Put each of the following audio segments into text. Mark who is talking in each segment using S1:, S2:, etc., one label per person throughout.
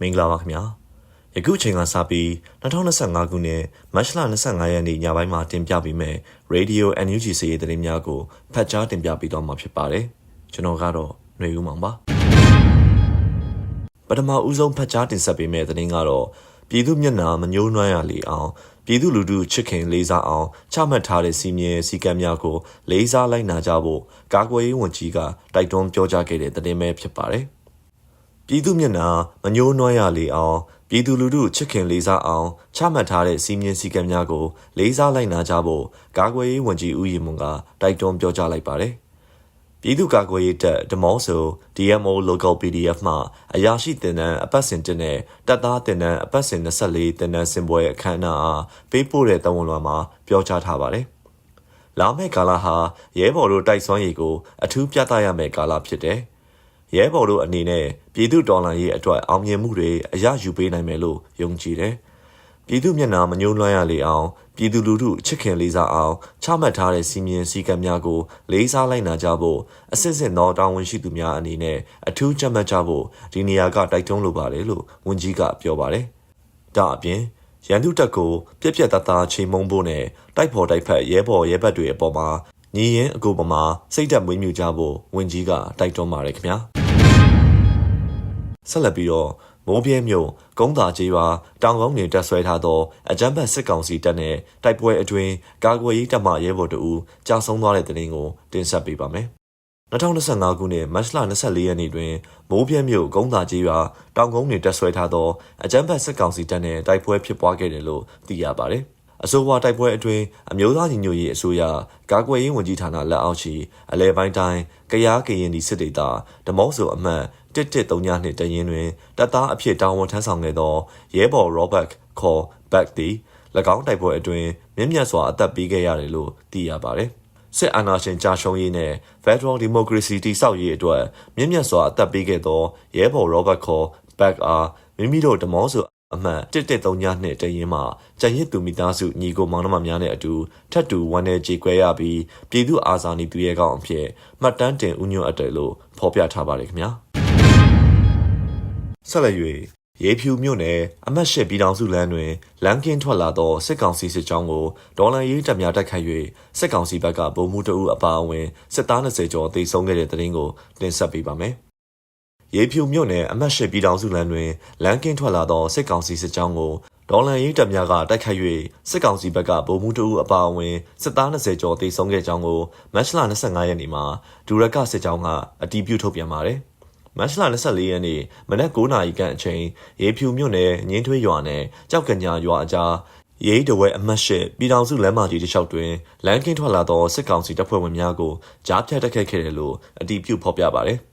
S1: မင်္ဂလာပါခင်ဗျာယခုချိန်ကစပြီး2025ခုနှစ်မတ်လ25ရက်နေ့ညပိုင်းမှာတင်ပြပေးမယ် Radio NUG စီးရီးသတင်းများကိုဖတ်ကြားတင်ပြပေးတော့မှာဖြစ်ပါတယ်ကျွန်တော်ကတော့ຫນွေဦးမောင်ပါပထမဦးဆုံးဖတ်ကြားတင်ဆက်ပေးမယ့်သတင်းကတော့ပြည်သူမျက်နှာမညှိုးနွမ်းရလေအောင်ပြည်သူလူထုချစ်ခင်လေးစားအောင်ချမှတ်ထားတဲ့စီမင်းစည်းကမ်းများကိုလေးစားလိုက်နာကြဖို့ကာကွယ်ရေးဝန်ကြီးကတိုက်တွန်းပြောကြားခဲ့တဲ့သတင်းပဲဖြစ်ပါတယ်။ ပြည်သူမျက်နှာမညှိုးနွမ်းရလေအောင်ပြည်သူလူထုချစ်ခင်လေးစားအောင်ချမှတ်ထားတဲ့စီမင်းစည်းကမ်းများကိုလေးစားလိုက်နာကြဖို့ကာကွယ်ရေးဝန်ကြီးဦးရီမွန်ကတိုက်တွန်းပြောကြားလိုက်ပါတယ်။ပြည်သူ့ကာကွယ်ရေးတပ်ဒမောဆို DMO Local PDF မှအရာရှိတင်နန်းအပတ်စဉ်တင်တဲ့တပ်သားတင်နန်းအပတ်စဉ်24တင်နန်းစင်ပွဲအခမ်းအနားအားပေးပို့တဲ့တဝန်လွှာမှာပြောကြားထားပါတယ်။လာမယ့်ကာလဟာရဲဘော်တို့တိုက်စွမ်းရည်ကိုအထူးပြသရမယ့်ကာလဖြစ်တယ်။ ရဲဘော်တို့အနေနဲ့ပြည်သူတော်လှန်ရေးအတွက်အောင်မြင်မှုတွေအရယူပေးနိုင်မယ်လို့ယုံကြည်တယ်။ပြည်သူမျက်နှာမညှိုးလွှမ်းရလေအောင်ပြည်သူလူထုချစ်ခင်လေးစားအောင်ချမှတ်ထားတဲ့စီမင်းစည်းကမ်းများကိုလေးစားလိုက်နာကြဖို့အစစ်စစ်သောတာဝန်ရှိသူများအနေနဲ့အထူးကြက်မှတ်ကြဖို့ဒီနေရာကတိုက်တွန်းလိုပါတယ်လို့ဝန်ကြီးကပြောပါတယ်။ဒါအပြင်ရန်သူတပ်ကိုပြက်ပြက်သားသားချိန်မုံဖို့နဲ့တိုက်ဖော်တိုက်ဖက်ရဲဘော်ရဲဘက်တွေအပေါ်မှာညီရင်အကူပမာစိတ်သက်မွေးမြူကြဖို့ဝန်ကြီးကတိုက်တွန်းပါတယ်ခင်ဗျာ ဆက်လက်ပြီးတော့မိုးပြဲမြို့ကုန်းသာကြီးရွာတောင်ကုန်းနေတက်ဆွဲထားသောအကြမ်းဖက်စစ်ကောင်စီတပ်နဲ့တိုက်ပွဲအတွင်းကာကွယ်ရေးတပ်မှရဲဘော်တို့ကြာဆုံးသွားတဲ့တဲ့တင်ကိုတင်ဆက်ပေးပါမယ်2025ခုနှစ်မတ်လ24ရက်နေ့တွင်မိုးပြဲမြို့ကုန်းသာကြီးရွာတောင်ကုန်းနေတက်ဆွဲထားသောအကြမ်းဖက်စစ်ကောင်စီတပ်နှင့်တိုက်ပွဲဖြစ်ပွားခဲ့တယ်လို့သိရပါတယ်။အဆိုပါတိုက်ပွဲအတွင်းအမျိုးသားညီညွတ်ရေးအစိုးရကာကွယ်ရေးဝန်ကြီးဌာနလက်အောက်ရှိအလဲပိုင်းတိုင်းကရားကရင်ဒီစစ်ဒေသဓမော့ဆိုအမှတ် 1132နှစ်တရင်တွင်တပ်သားအဖြစ်တာဝန်ထမ်းဆောင်ခဲ့သောရဲဘော် Robert ခေါ် Back သည်၎င်းတိုက်ပွဲအတွင်းမြင့်မြတ်စွာအသက်ပေးခဲ့ရတယ်လို့သိရပါတယ်။စစ်အာဏာရှင်ကြာရှုံးရေးနဲ့ Federal Democracy တည်ဆောက်ရေးအတွက်မြင့်မြတ်စွာအသက်ပေးခဲ့သောရဲဘော် Robert ခေါ် Back အားမိမိတို့ဓမောဆိုအမှတ်113ညနှစ်တရင်မှာကြံရစ်သူမိသားစုညီကိုမောင်နှမများနဲ့အတူထပ်တူဝန်내ကြေကွဲရပြီးပြည်သူအာဇာနည်သူရဲကောင်းအဖြစ်မှတ်တမ်းတင်ဥညွတ်အပ်တယ်လို့ဖော်ပြထားပါတယ်ခင်ဗျာ ဆက်လက်၍ရေဖြူမြို့နယ်အမတ်ရှိပြည်တော်စုလမ်းတွင်လမ်းကင်းထွက်လာသောစစ်ကောင်စီစစ်ကြောင်းကိုဒေါ်လာရေးတပ်များတိုက်ခိုက်၍စစ်ကောင်စီဘက်ကဗိုလ်မှူးတအုပ်အပါအဝင်စစ်သား20ကျော်သေဆုံးခဲ့တဲ့တဲ့တင်ကိုတင်ဆက်ပေးပါမယ်။ရေဖြူမြို့နယ်အမတ်ရှိပြည်တော်စုလမ်းတွင်လမ်းကင်းထွက်လာသောစစ်ကောင်စီစစ်ကြောင်းကိုဒေါ်လာရေးတပ်များကတိုက်ခိုက်၍စစ်ကောင်စီဘက်ကဗိုလ်မှူးတအုပ်အပါအဝင်စစ်သား20ကျော်သေဆုံးခဲ့ကြောင်းကိုမတ်လ25ရက်နေ့မှာဒူရကစစ်ကြောင်းကအတည်ပြုထုတ်ပြန်ပါတယ်။ မတ်လ24ရက်နေ့မနက်9:00နာရီခန့်အချိန်ရေဖြူမြို့နယ်ငင်းထွေးရွာနယ်ကြောက်ကညာရွာအကြားရေးတဝဲအမတ်ရှိပြည်တော်စုလမ်းမကြီးတစ်လျှောက်တွင်လမ်းကင်းထွက်လာသောစစ်ကောင်စီတပ်ဖွဲ့ဝင်များကိုကြားဖြတ်တက်ခတ်ခဲ့တယ်လို့အတည်ပြုဖော်ပြပါတယ်။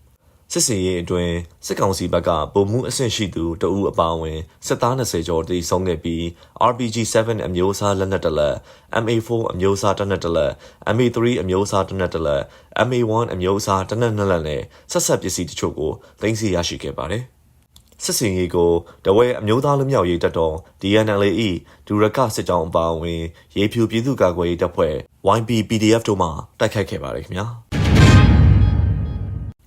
S1: စစ်စင်ရေးအတွင်းစစ်ကောင်စီဘက်ကပုံမှုအဆင့်ရှိသူတအူအပါအဝင်စစ်သား20ကျော်တိဆုံးခဲ့ပြီး RPG7 အမျိုးအစားလက်နက်တလက် MA4 အမျိုးအစားတနက်တလက် MA3 အမျိုးအစားတနက်တလက် MA1 အမျိုးအစားတနက်နှစ်လက်နဲ့ဆက်ဆက်ပစ္စည်းတချို့ကိုသိမ်းဆည်းရရှိခဲ့ပါတယ်။စစ်စင်ရေးကိုတဝဲအမျိုးသားလူမျိုးရေးတပ်တော် DNLA ဒူရကစစ်ကြောင်းအပါအဝင်ရေဖြူပြည်သူ့ကာကွယ်ရေးတပ်ဖွဲ့ YP PDF တို့မှတိုက်ခိုက်ခဲ့ပါတယ်ခင်ဗျာ။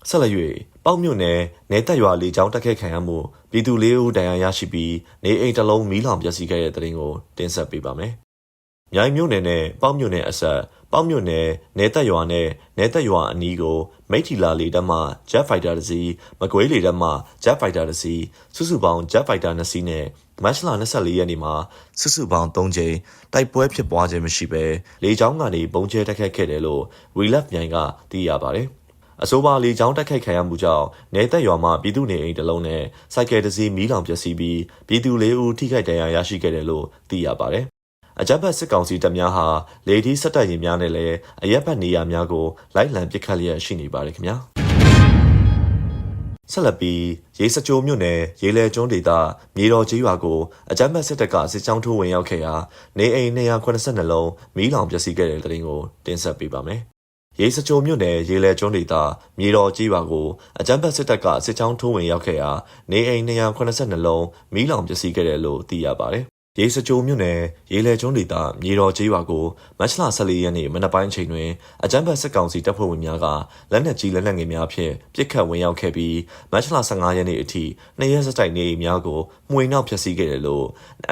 S1: ဆက်လက်၍ ပေါက်မြို့နယ်နေတက်ရွာလေကြောင်းတက်ခဲ့ခံရမှုပြည်သူလေးဦးဒဏ်ရာရရှိပြီးနေအိမ်တစ်လုံးမီးလောင်ပျက်စီးခဲ့တဲ့တဲ့တင်ကိုတင်ဆက်ပေးပါမယ်။မြိုင်မြို့နယ်နဲ့ပေါက်မြို့နယ်အဆက်ပေါက်မြို့နယ်နေတက်ရွာနဲ့နေတက်ရွာအနီးကိုမိထီလာလေတပ်မှ Jet Fighter တစ်စီးမကွေးလေတပ်မှ Jet Fighter တစ်စီးစုစုပေါင်း Jet Fighter 2စီးနဲ့မတ်လ24ရက်နေ့မှာစုစုပေါင်း3ကြိမ်တိုက်ပွဲဖြစ်ပွားခြင်းမရှိဘဲလေကြောင်းကနေပုံကျဲတက်ခတ်ခဲ့တယ်လို့ Relap မြိုင်ကသိရပါတယ်။ အဆိုပါလေကြောင်းတိုက်ခိုက်ခံရမှုကြောင့်နေသက်ရွာမှာပြည်သူနေအိမ်တစ်လုံးနဲ့စိုက်ကယ်တစ်စီးမီးလောင်ပျက်စီးပြီးပြည်သူလေးဦးထိခိုက်ဒဏ်ရာရရှိခဲ့တယ်လို့သိရပါတယ်။အကြမ်းဖက်စစ်ကောင်စီတပ်များဟာလေဒီစက်တပ်ရင်များနဲ့လည်းအရက်ဘတ်နေရာများကိုလိုက်လံပစ်ခတ်လျက်ရှိနေပါတယ်ခင်ဗျာ။ဆက်လက်ပြီးရေစကြိုမြို့နယ်ရေလဲကျွန်းဒေသမြေတော်ကြီးရွာကိုအကြမ်းဖက်စစ်တပ်ကစစ်ကြောင်းထိုးဝင်ရောက်ခဲ့ရာနေအိမ်282လုံးမီးလောင်ပျက်စီးခဲ့တဲ့တဲ့တင်ကိုတင်ဆက်ပေးပါမယ်။ ရေစကြိုမြို့နယ်ရေလဲကျွန်းဒေသမြေတော်ကြီးပါကိုအကြမ်းဖက်စစ်တပ်ကစစ်ကြောင်းထိုးဝင်ရောက်ခဲ့ရာနေအိမ်282လုံးမီးလောင်ပျက်စီးခဲ့တယ်လို့သိရပါတယ်။ရေရေစကြိုမြို့နယ်ရေလဲကျွန်းဒေသမြေတော်ကျေးရွာကိုမတ်လ14ရက်နေ့မနက်ပိုင်းအချိန်တွင်အကြမ်းဖက်စစ်ကောင်စီတပ်ဖွဲ့ဝင်များကလက်နက်ကြီးလက်နက်ငယ်များဖြင့်ပစ်ခတ်ဝင်ရောက်ခဲ့ပြီးမတ်လ15ရက်နေ့အထိနှစ်ရက်စတိုက်နေအိမ်များကိုမှွေနှောက်ဖျက်ဆီးခဲ့တယ်လို့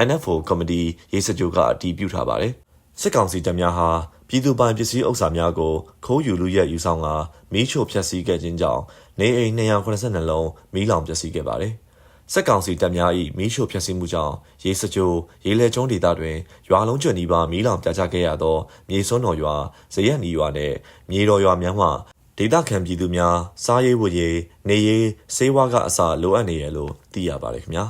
S1: NFO ကော်မတီရေစကြိုကအတည်ပြုထားပါတယ်။စစ်ကောင်စီတပ်များဟာ ပြည်သူပိုင်ပစ္စည်းဥစ္စာများကိုခိုးယူလူရက်ယူဆောင်ကမီးရှို့ဖျက်ဆီးခဲ့ခြင်းကြောင့်နေအိမ်282လုံးမီးလောင်ပျက်စီးခဲ့ပါတယ်။စက်ကောင်စီတပ်များ၏မီးရှို့ဖျက်ဆီးမှုကြောင့်ရေစကြိုရေလဲကျွန်းဒေသတွင်ရွာလုံးကျွနီးပါမီးလောင်ပြာကျခဲ့ရသောမြေစွန်းတော်ရွာဇရက်နီရွာနှင့်မြေတော်ရွာများမှဒေသခံပြည်သူများစားရေးဝတ်ရေးနေရေးစေဝါကအစလိုအပ်နေရလို့သိရပါတယ်ခင်ဗျာ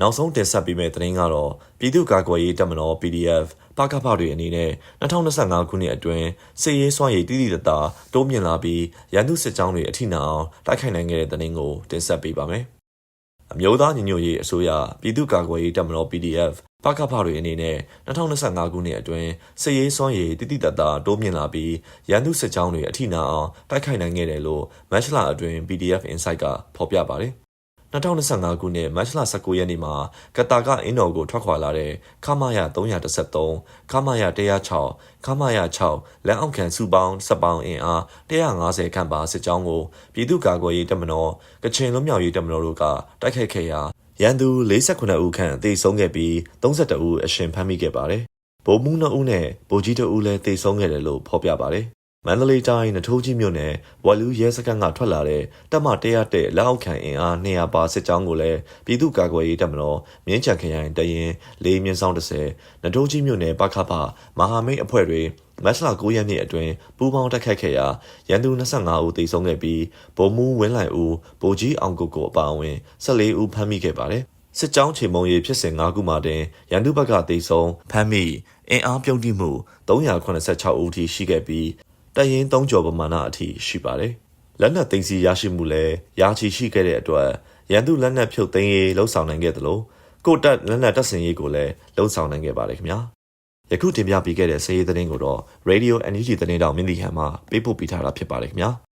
S1: နောက်ဆုံးတင်ဆက်ပေးမယ့်သတင်းကတော့ပြည်သူ့ကာကွယ်ရေးတပ်မတော် PDF ပကဖတွေအနေနဲ့2025ခုနှစ်အတွင်းစစ်ရေးစွမ်းရည်တည်တည်တသာတိုးမြင့်လာပြီးရန်သူစစ်ကြောင်းတွေအထိနာအောင်တိုက်ခိုက်နိုင်ခဲ့တဲ့သတင်းကိုတင်ဆက်ပေးပါမယ်။အမျိုးသားညီညွတ်ရေးအစိုးရပြည်သူ့ကာကွယ်ရေးတပ်မတော် PDF ပကဖတွေအနေနဲ့2025ခုနှစ်အတွင်းစစ်ရေးစွမ်းရည်တည်တည်တသာတိုးမြင့်လာပြီးရန်သူစစ်ကြောင်းတွေအထိနာအောင်တိုက်ခိုက်နိုင်ခဲ့တယ်လို့မတ်လအတွင်း PDF Insight ကဖော်ပြပါတယ်။ 2025ခုနှစ်မတ်လ19ရက်နေ့မှာကတာကအင်းတော်ကိုထွက်ခွာလာတဲ့ခမာယ313ခမာယ106ခမာယ6လက်အောက်ခံစုပေါင်းစက်ပေါင်းအင်အား150ခန့်ပါစစ်ကြောင်းကိုပြည်သူ့ကာကွယ်ရေးတပ်မတော်ကချင်လွတ်မြောက်ရေးတပ်မတော်တို့ကတိုက်ခိုက်ခဲ့ရာရန်သူ48ဦးခန့်သေဆုံးခဲ့ပြီး32ဦးအရှင်ဖမ်းမိခဲ့ပါတယ်။ဗိုလ်မှူး2ဦးနဲ့ဗိုလ်ကြီး2ဦးလည်းသေဆုံးခဲ့တယ်လို့ဖော်ပြပါတယ်။ မန္တလေးတိုင်းနထိုးကြီးမြို့နယ်ဝလူရဲစခန်းကထွက်လာတဲ့တပ်မ100တဲ့လက်အောက်ခံအင်အား200ပါစစ်ကြောင်းကိုလည်းပြည်သူ့ကာကွယ်ရေးတပ်မတော်မြင်းချံခရိုင်တရင်လေးမြင်းဆောင်30နထိုးကြီးမြို့နယ်ပခဖမဟာမိတ်အဖွဲ့တွေမတ်လ9ရက်နေ့အတွင်းပူးပေါင်းတိုက်ခိုက်ခဲ့ရာရန်သူ25ဦးသေဆုံးခဲ့ပြီးဗိုလ်မှူးဝင်းလိုင်ဦးဗိုလ်ကြီးအောင်ကိုကိုအပါအဝင်14ဦးဖမ်းမိခဲ့ပါတယ်စစ်ကြောင်းချေမုံရေးဖြစ်စဉ်၅ခုမှတင်ရန်သူဘက်ကတေဆုံးဖမ်းမိအင်အားပြုံးတိမှု386ဦးထိရှိခဲ့ပြီး တရင်၃ကျော်ပမာဏအထိရှိပါတယ်။လက်နက်သိမ်းဆည်းရရှိမှုလည်းရာချီရှိခဲ့တဲ့အတွက်ရန်သူလက်နက်ဖြုတ်သိမ်းရေးလှုံ့ဆော်နိုင်ခဲ့သလိုကိုတက်လက်နက်တပ်ဆင်ရေးကိုလည်းလှုံ့ဆော်နိုင်ခဲ့ပါတယ်ခင်ဗျာ။ယခုတင်ပြပေးခဲ့တဲ့စည်ရေးသတင်းကိုတော့ Radio NUG သတင်းတောင်မြင်းတီဟန်မှပေးပို့ပေးထားတာဖြစ်ပါတယ်ခင်ဗျာ။